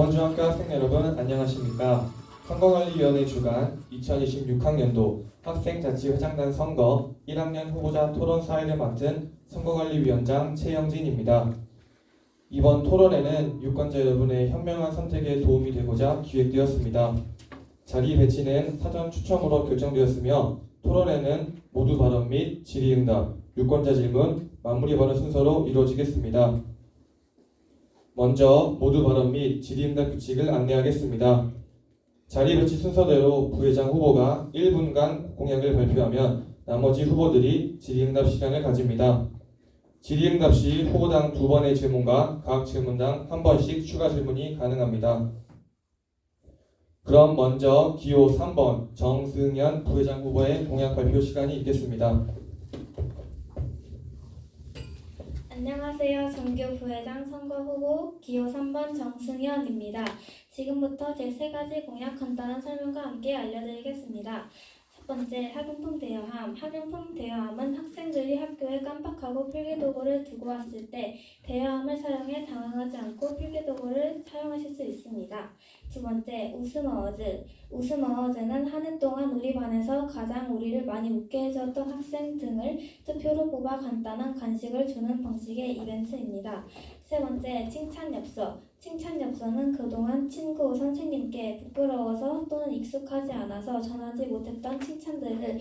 동원중학교 학생 여러분 안녕하십니까? 선거관리위원회 주관 2026학년도 학생자치회장단 선거 1학년 후보자 토론 사회를 맡은 선거관리위원장 최영진입니다. 이번 토론회는 유권자 여러분의 현명한 선택에 도움이 되고자 기획되었습니다. 자리 배치는 사전 추첨으로 결정되었으며 토론회는 모두 발언 및 질의응답, 유권자 질문, 마무리 발언 순서로 이루어지겠습니다. 먼저 모두 발언 및 질의응답 규칙을 안내하겠습니다. 자리 배치 순서대로 부회장 후보가 1분간 공약을 발표하면 나머지 후보들이 질의응답 시간을 가집니다. 질의응답 시 후보당 두 번의 질문과 각 질문당 한 번씩 추가 질문이 가능합니다. 그럼 먼저 기호 3번 정승현 부회장 후보의 공약 발표 시간이 있겠습니다. 안녕하세요. 정규 부회장 선거 후보 기호 3번 정승현입니다. 지금부터 제세 가지 공약 간단한 설명과 함께 알려드리겠습니다. 첫 번째, 학용품 대여함. 학용품 대여함은 학생들이 학교에 깜빡하고 필기도구를 두고 왔을 때 대여함을 사용해 당황하지 않고 필기도구를 사용하실 수 있습니다. 두 번째, 웃음 어워즈. 웃음 어워즈는 한 해 동안 우리 반에서 가장 우리를 많이 웃게 해줬던 학생 등을 투표로 뽑아 간단한 간식을 주는 방식의 이벤트입니다. 세 번째, 칭찬 엽서. 칭찬 엽서는 그동안 친구, 선생님께 부끄러워서 또는 익숙하지 않아서 전하지 못했던 칭찬들을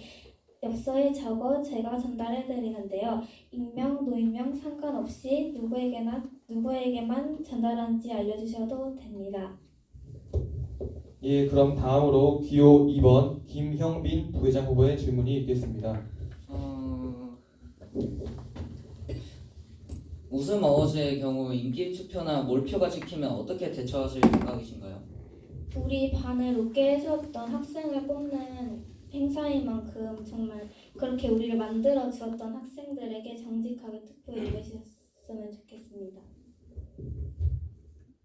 엽서에 적어 제가 전달해 드리는데요. 익명, 노익명 상관없이 누구에게나 누구에게만 전달하는지 알려주셔도 됩니다. 예, 그럼 다음으로 기호 2번 김형빈 부회장 후보의 질문이 있겠습니다. 어... 웃음 어워즈의 경우 인기 투표나 몰표가 찍히면 어떻게 대처하실 생각이신가요? 우리 반을 웃게 해주었던 학생을 뽑는 행사인 만큼 정말 그렇게 우리를 만들어 주었던 학생들에게 정직하게 투표에 임해주셨으면 좋겠습니다.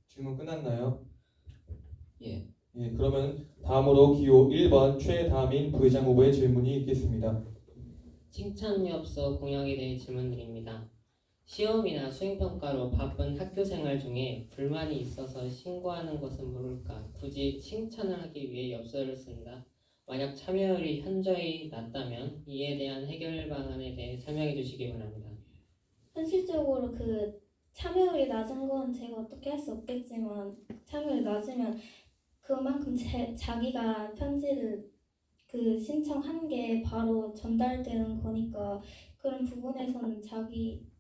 질문 끝났나요? 예. 예, 그러면 다음으로 기호 1번 최다민 부회장 후보의 질문이 있겠습니다. 칭찬 엽서 공약에 대해 질문드립니다. 시험이나 수행평가로 바쁜 학교 생활 중에 불만이 있어서 신고하는 것은 모를까 굳이 칭찬을 하기 위해 엽서를 쓴다. 만약 참여율이 현저히 낮다면 이에 대한 해결 방안에 대해 설명해 주시기 바랍니다. 현실적으로 그 참여율이 낮은 건 제가 어떻게 할 수 없겠지만 참여율이 낮으면 그만큼 제, 자기가 편지를 그 신청한 게 바로 전달되는 거니까 그런 부분에서는 자기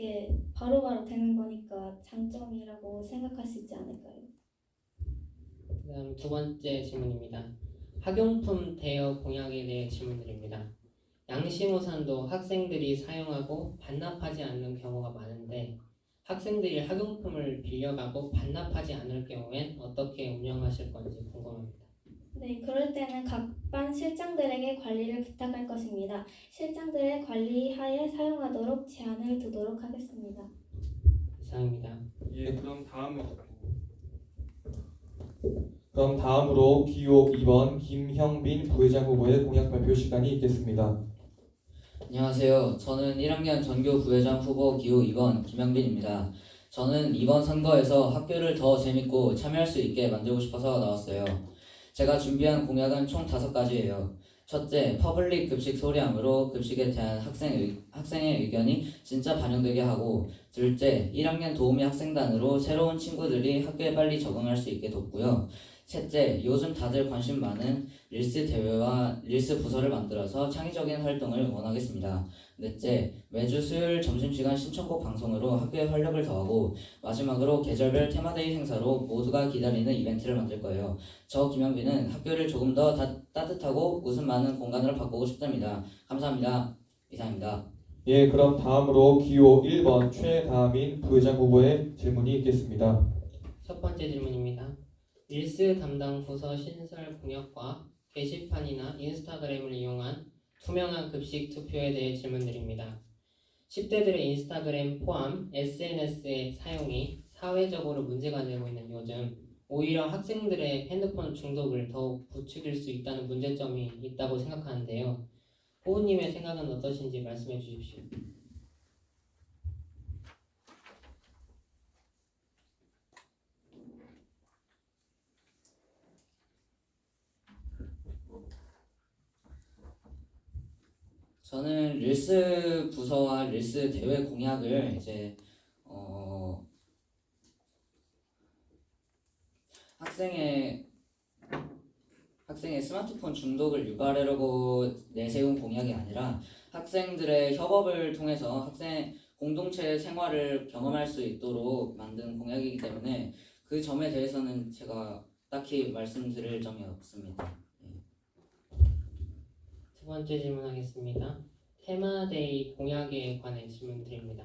게 바로바로 되는 거니까 장점이라고 생각할 수 있지 않을까요? 그다음 두 번째 질문입니다. 학용품 대여 공약에 대해 질문드립니다. 양심우산도 학생들이 사용하고 반납하지 않는 경우가 많은데 학생들이 학용품을 빌려가고 반납하지 않을 경우엔 어떻게 운영하실 건지 궁금합니다. 네, 그럴 때는 각 반 실장들에게 관리를 부탁할 것입니다. 실장들의 관리하에 사용하도록 제한을 두도록 하겠습니다. 이상입니다. 예, 그럼 다음 그럼 다음으로 기호 2번 김형빈 부회장 후보의 공약 발표 시간이 있겠습니다. 안녕하세요. 저는 1학년 전교 부회장 후보 기호 2번 김영빈입니다. 저는 이번 선거에서 학교를 더 재밌고 참여할 수 있게 만들고 싶어서 나왔어요. 제가 준비한 공약은 총 다섯 가지예요. 첫째, 퍼블릭 급식 소량으로 급식에 대한 학생 의, 학생의 의견이 진짜 반영되게 하고 둘째, 1학년 도우미 학생단으로 새로운 친구들이 학교에 빨리 적응할 수 있게 돕고요. 셋째, 요즘 다들 관심 많은 릴스 대회와 릴스 부서를 만들어서 창의적인 활동을 응원하겠습니다. 넷째, 매주 수요일 점심시간 신청곡 방송으로 학교에 활력을 더하고 마지막으로 계절별 테마데이 행사로 모두가 기다리는 이벤트를 만들 거예요. 저 김영빈은 학교를 조금 더 다, 따뜻하고 웃음 많은 공간으로 바꾸고 싶답니다. 감사합니다. 이상입니다. 예, 그럼 다음으로 기호 1번 최다민 부회장 후보의 질문이 있겠습니다. 첫 번째 질문입니다. 릴스 담당 부서 신설 공약과 게시판이나 인스타그램을 이용한 투명한 급식 투표에 대해 질문드립니다. 10대들의 인스타그램 포함 SNS의 사용이 사회적으로 문제가 되고 있는 요즘 오히려 학생들의 핸드폰 중독을 더욱 부추길 수 있다는 문제점이 있다고 생각하는데요. 후보님의 생각은 어떠신지 말씀해 주십시오. 저는 릴스 부서와 릴스 대회 공약을 이제 어 학생의 학생의 스마트폰 중독을 유발하려고 내세운 공약이 아니라 학생들의 협업을 통해서 학생 공동체 생활을 경험할 수 있도록 만든 공약이기 때문에 그 점에 대해서는 제가 딱히 말씀드릴 점이 없습니다. 두 번째 질문하겠습니다. 테마데이 공약에 관해 질문 드립니다.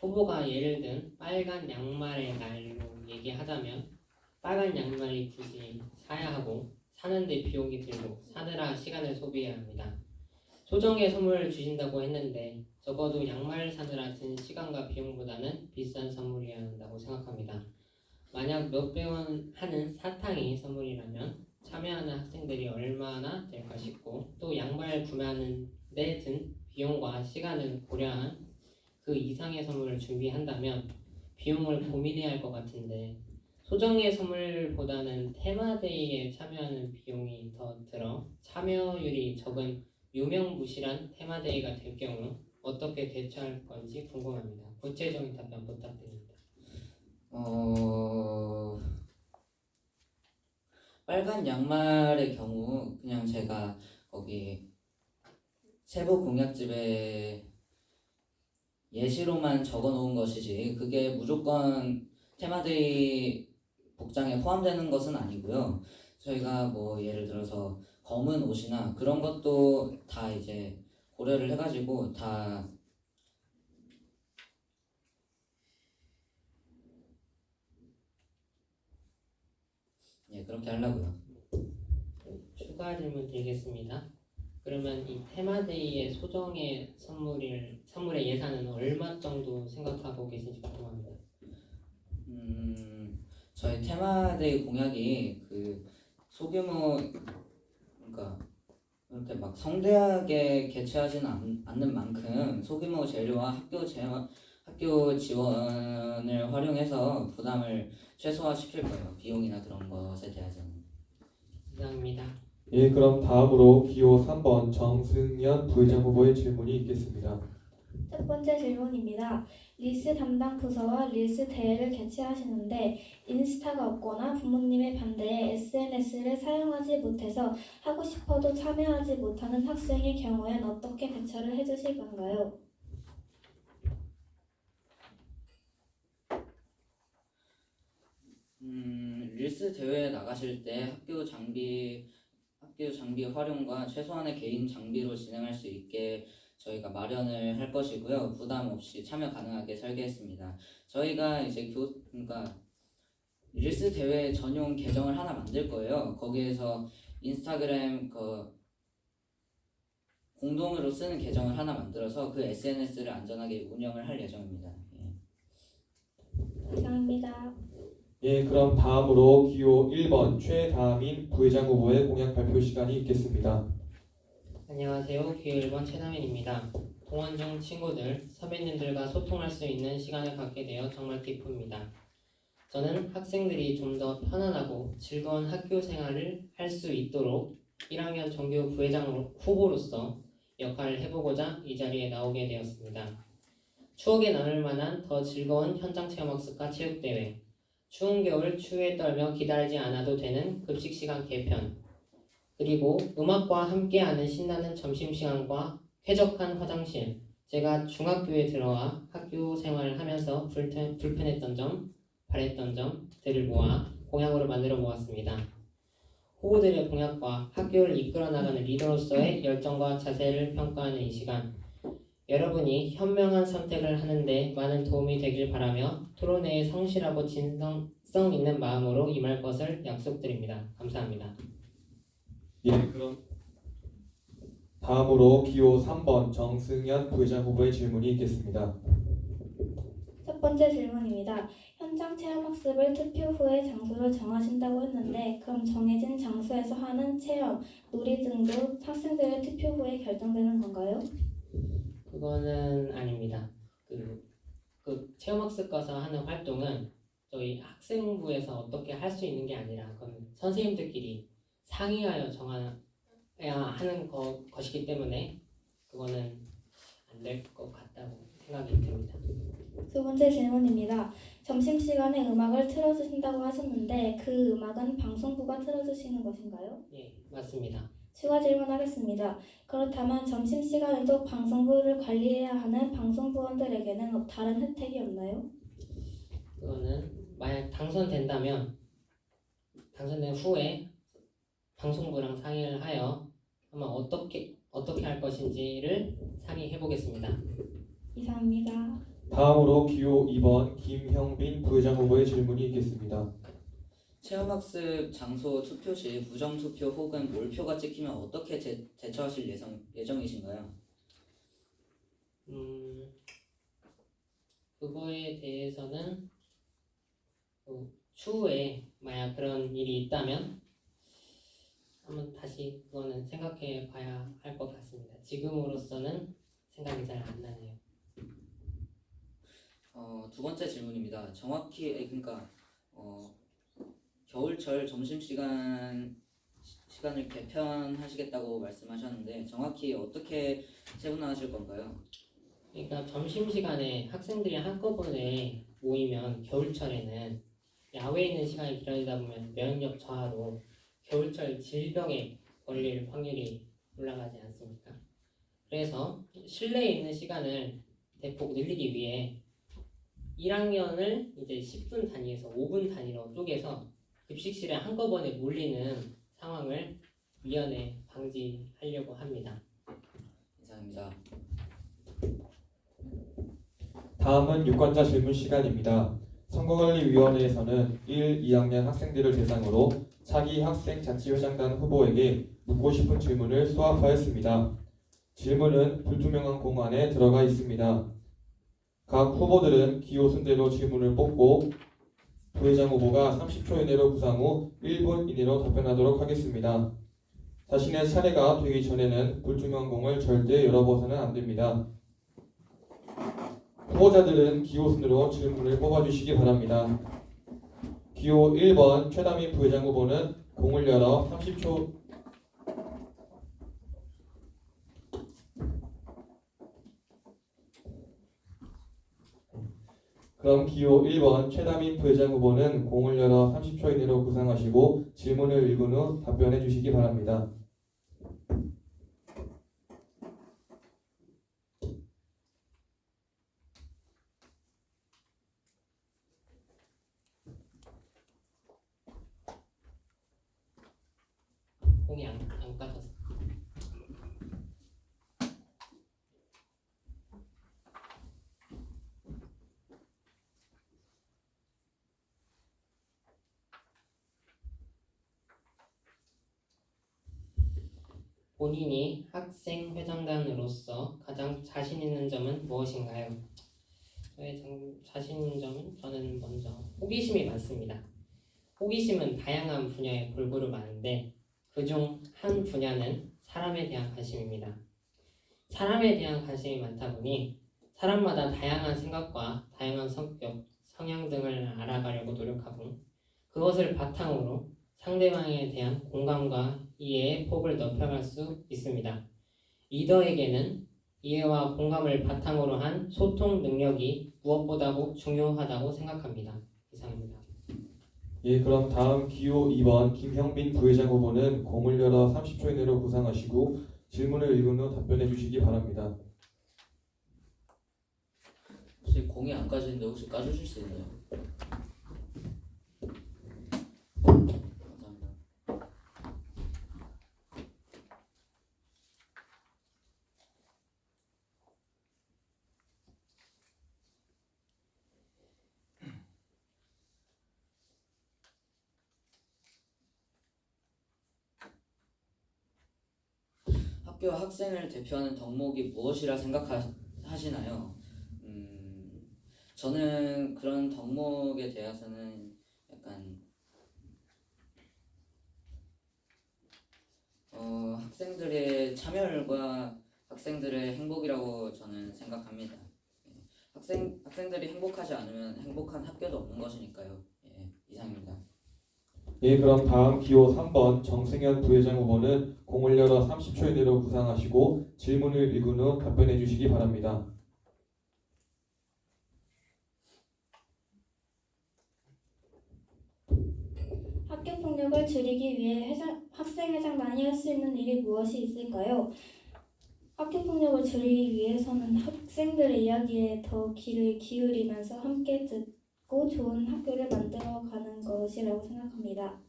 후보가 예를 든 빨간 양말의 날로 얘기하자면 빨간 양말이 굳이 사야 하고 사는데 비용이 들고 사느라 시간을 소비해야 합니다. 소정의 선물을 주신다고 했는데 적어도 양말 사느라 든 시간과 비용보다는 비싼 선물이어야 한다고 생각합니다. 만약 몇백 원 하는 사탕이 선물이라면 참여하는 학생들이 얼마나 될까 싶고 또 양말 구매하는 데 든 비용과 시간을 고려한 그 이상의 선물을 준비한다면 비용을 고민해야 할 것 같은데 소정의 선물보다는 테마데이에 참여하는 비용이 더 들어 참여율이 적은 유명무실한 테마데이가 될 경우 어떻게 대처할 건지 궁금합니다. 구체적인 답변 부탁드립니다. 어 빨간 양말의 경우 그냥 제가 거기 세부 공약집에 예시로만 적어 놓은 것이지 그게 무조건 테마데이 복장에 포함되는 것은 아니고요. 저희가 뭐 예를 들어서 검은 옷이나 그런 것도 다 이제 고려를 해가지고 다 예, 그렇게 하려고요. 추가 질문 드리겠습니다. 그러면 이 테마데이의 소정의 선물을 선물의 예산은 얼마 정도 생각하고 계신지 궁금합니다. 음, 저희 테마데이 공약이 그 소규모 그러니까 이렇게 막 성대하게 개최하지는 않, 않는 만큼 소규모 재료와 학교 재원, 학교 지원을 활용해서 부담을 최소화시킬 거예요. 비용이나 그런 것에 대해서는. 이상입니다. 예, 그럼 다음으로 기호 3번 정승현 부회장 후보의 질문이 있겠습니다. 첫 번째 질문입니다. 릴스 담당 부서와 릴스 대회를 개최하시는데 인스타가 없거나 부모님의 반대에 SNS를 사용하지 못해서 하고 싶어도 참여하지 못하는 학생의 경우엔 어떻게 대처를 해주실 건가요? 음, 릴스 대회에 나가실 때 학교 장비 학교 장비 활용과 최소한의 개인 장비로 진행할 수 있게 저희가 마련을 할 것이고요. 부담 없이 참여 가능하게 설계했습니다. 저희가 이제 교 그러니까 릴스 대회 전용 계정을 하나 만들 거예요. 거기에서 인스타그램 그 공동으로 쓰는 계정을 하나 만들어서 그 SNS를 안전하게 운영을 할 예정입니다. 예. 이상입니다. 예, 그럼 다음으로 기호 1번 최다민 부회장 후보의 공약 발표 시간이 있겠습니다. 안녕하세요. 기호 1번 최남인입니다. 동원 중 친구들, 선배님들과 소통할 수 있는 시간을 갖게 되어 정말 기쁩니다. 저는 학생들이 좀 더 편안하고 즐거운 학교 생활을 할 수 있도록 1학년 정교 부회장 후보로서 역할을 해보고자 이 자리에 나오게 되었습니다. 추억에 남을 만한 더 즐거운 현장 체험학습과 체육대회, 추운 겨울 추위에 떨며 기다리지 않아도 되는 급식 시간 개편, 그리고 음악과 함께하는 신나는 점심시간과 쾌적한 화장실. 제가 중학교에 들어와 학교 생활을 하면서 불편, 불편했던 점, 바랬던 점들을 모아 공약으로 만들어 보았습니다. 후보들의 공약과 학교를 이끌어 나가는 리더로서의 열정과 자세를 평가하는 이 시간. 여러분이 현명한 선택을 하는데 많은 도움이 되길 바라며 토론회에 성실하고 진성성 있는 마음으로 임할 것을 약속드립니다. 감사합니다. 예, 그럼 다음으로 기호 3번 정승현 부회장 후보의 질문이 있겠습니다. 첫 번째 질문입니다. 현장 체험학습을 투표 후에 장소를 정하신다고 했는데 그럼 정해진 장소에서 하는 체험, 놀이 등도 학생들의 투표 후에 결정되는 건가요? 그거는 아닙니다. 그, 그 체험학습 가서 하는 활동은 저희 학생부에서 어떻게 할 수 있는 게 아니라 그건 선생님들끼리 상의하여 정해야 하는 거, 것이기 때문에 그 그거는 안 될 것 같다고 생각이 듭니다. 두 번째 질문입니다. 점심시간에 음악을 틀어주신다고 하셨는데 그 음악은 방송부가 틀어주시는 것인가요? 예, 맞습니다. 추가 질문하겠습니다. 그렇다면 점심시간에도 방송부를 관리해야 하는 방송부원들에게는 다른 혜택이 없나요? 그거는 만약 당선된다면 당선된 후에 방송부랑 상의를 하여 아마 어떻게 어떻게 할 것인지를 상의해 보겠습니다. 이상입니다. 다음으로 기호 2번 김형빈 부회장 후보의 질문이 있겠습니다. 체험학습 장소 투표 시 부정 투표 혹은 몰표가 찍히면 어떻게 제, 대처하실 예정, 예정이신가요? 음, 그거에 대해서는 그 추후에 만약 그런 일이 있다면 한번 다시 그거는 생각해 봐야 할 것 같습니다. 지금으로서는 생각이 잘 안 나네요. 어, 두 번째 질문입니다. 정확히 에, 그러니까 어, 겨울철 점심 시간 시간을 개편하시겠다고 말씀하셨는데 정확히 어떻게 세분화하실 건가요? 그러니까 점심 시간에 학생들이 한꺼번에 모이면 겨울철에는 야외에 있는 시간이 길어지다 보면 면역력 저하로 겨울철 질병에 걸릴 확률이 올라가지 않습니까? 그래서 실내에 있는 시간을 대폭 늘리기 위해 1학년을 이제 10분 단위에서 5분 단위로 쪼개서 급식실에 한꺼번에 몰리는 상황을 미연에 방지하려고 합니다. 이상입니다. 다음은 유권자 질문 시간입니다. 선거관리위원회에서는 1, 2학년 학생들을 대상으로 차기 학생 자치회장단 후보에게 묻고 싶은 질문을 수합하였습니다. 질문은 불투명한 공안에 들어가 있습니다. 각 후보들은 기호 순대로 질문을 뽑고 부회장 후보가 30초 이내로 구상 후 1분 이내로 답변하도록 하겠습니다. 자신의 차례가 되기 전에는 불투명한 공을 절대 열어봐서는 안 됩니다. 후보자들은 기호 순으로 질문을 뽑아주시기 바랍니다. 기호 1번 최다민 부회장 후보는 공을 열어 30초 그럼 기호 1번 최다민 부회장 후보는 공을 열어 30초 이내로 구상하시고 질문을 읽은 후 답변해 주시기 바랍니다. 공이 안, 안 까져서 본인이 학생 회장단으로서 가장 자신 있는 점은 무엇인가요? 저의 장- 자신 있는 점은 저는 먼저 호기심이 많습니다. 호기심은 다양한 분야에 골고루 많은데 그중 한 분야는 사람에 대한 관심입니다. 사람에 대한 관심이 많다 보니 사람마다 다양한 생각과 다양한 성격, 성향 등을 알아가려고 노력하고 그것을 바탕으로 상대방에 대한 공감과 이해의 폭을 넓혀갈 수 있습니다. 리더에게는 이해와 공감을 바탕으로 한 소통 능력이 무엇보다도 중요하다고 생각합니다. 이상입니다. 예, 그럼 다음 기호 2번 김형빈 부회장 후보는 공을 열어 30초 이내로 구상하시고 질문을 읽은 후 답변해 주시기 바랍니다. 혹시 공이 안 까지는데 혹시 까주실 수 있나요? 감사합니다. 학교 학생을 대표하는 덕목이 무엇이라 생각하시나요? 음, 저는 그런 덕목에 대해서는 약간 어, 학생들의 참여율과 학생들의 행복이라고 저는 생각합니다. 예, 학생 학생들이 행복하지 않으면 행복한 학교도 없는 것이니까요. 예, 이상입니다. 예, 그럼 다음 기호 3번 정승현 부회장 후보는 공을 열어 30초 이내로 구상하시고 질문을 읽은 후 답변해 주시기 바랍니다. 학교 폭력을 줄이기 위해 회장, 학생 회장단이 할 수 있는 일이 무엇이 있을까요? 학교 폭력을 줄이기 위해서는 학생들의 이야기에 더 귀를 기울이면서 함께 듣 고 좋은 학교를 만들어 가는 것이라고 생각합니다.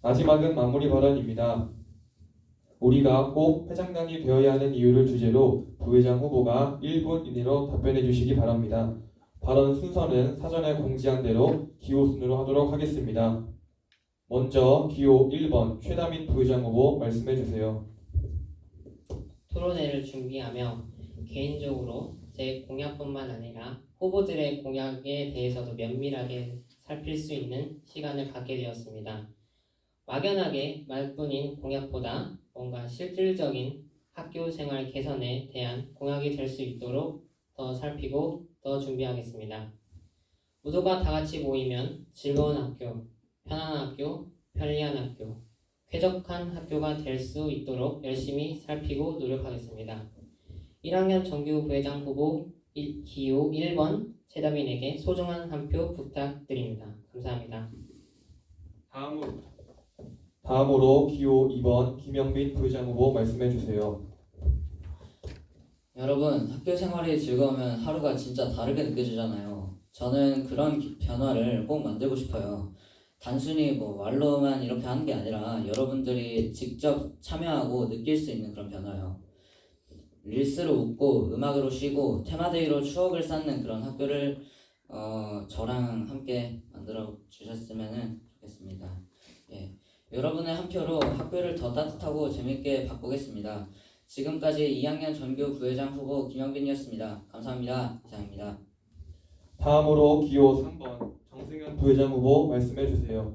마지막은 마무리 발언입니다. 우리가 꼭 회장단이 되어야 하는 이유를 주제로 부회장 후보가 1분 이내로 답변해 주시기 바랍니다. 발언 순서는 사전에 공지한 대로 기호 순으로 하도록 하겠습니다. 먼저 기호 1번 최다민 부회장 후보 말씀해 주세요. 토론회를 준비하며 개인적으로 제 공약뿐만 아니라 후보들의 공약에 대해서도 면밀하게 살필 수 있는 시간을 갖게 되었습니다. 막연하게 말뿐인 공약보다 뭔가 실질적인 학교 생활 개선에 대한 공약이 될 수 있도록 더 살피고 더 준비하겠습니다. 모두가 다 같이 모이면 즐거운 학교, 편안한 학교, 편리한 학교, 쾌적한 학교가 될 수 있도록 열심히 살피고 노력하겠습니다. 1학년 정규 부회장 후보 일- 기호 1번 최다빈에게 소중한 한 표 부탁드립니다. 감사합니다. 다음으로 다음으로 기호 2번 김영민 부회장 후보 말씀해 주세요. 여러분, 학교 생활이 즐거우면 하루가 진짜 다르게 느껴지잖아요. 저는 그런 기- 변화를 꼭 만들고 싶어요. 단순히 뭐 말로만 이렇게 하는 게 아니라 여러분들이 직접 참여하고 느낄 수 있는 그런 변화요. 릴스로 웃고 음악으로 쉬고 테마데이로 추억을 쌓는 그런 학교를 어, 저랑 함께 만들어 주셨으면 좋겠습니다. 예. 여러분의 한 표로 학교를 더 따뜻하고 재밌게 바꾸겠습니다. 지금까지 2학년 전교 부회장 후보 김영빈이었습니다. 감사합니다. 이상입니다. 다음으로 기호 3번 정승현 부회장 후보 말씀해 주세요.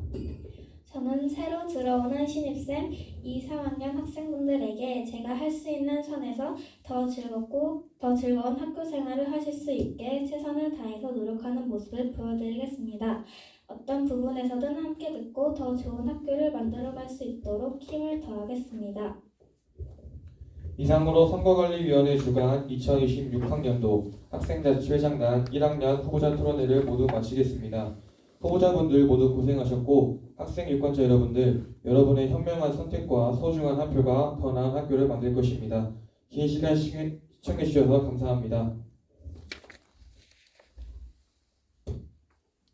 저는 새로 들어오는 신입생 2, 3학년 학생분들에게 제가 할 수 있는 선에서 더 즐겁고 더 즐거운 학교 생활을 하실 수 있게 최선을 다해서 노력하는 모습을 보여드리겠습니다. 어떤 부분에서든 함께 듣고 더 좋은 학교를 만들어 갈 수 있도록 힘을 더하겠습니다. 이상으로 선거관리위원회 주관 2026학년도 학생자치회장단 1학년 후보자 토론회를 모두 마치겠습니다. 후보자분들 모두 고생하셨고 학생 유권자 여러분들 여러분의 현명한 선택과 소중한 한 표가 더 나은 학교를 만들 것입니다. 긴 시간 시- 시청해 주셔서 감사합니다.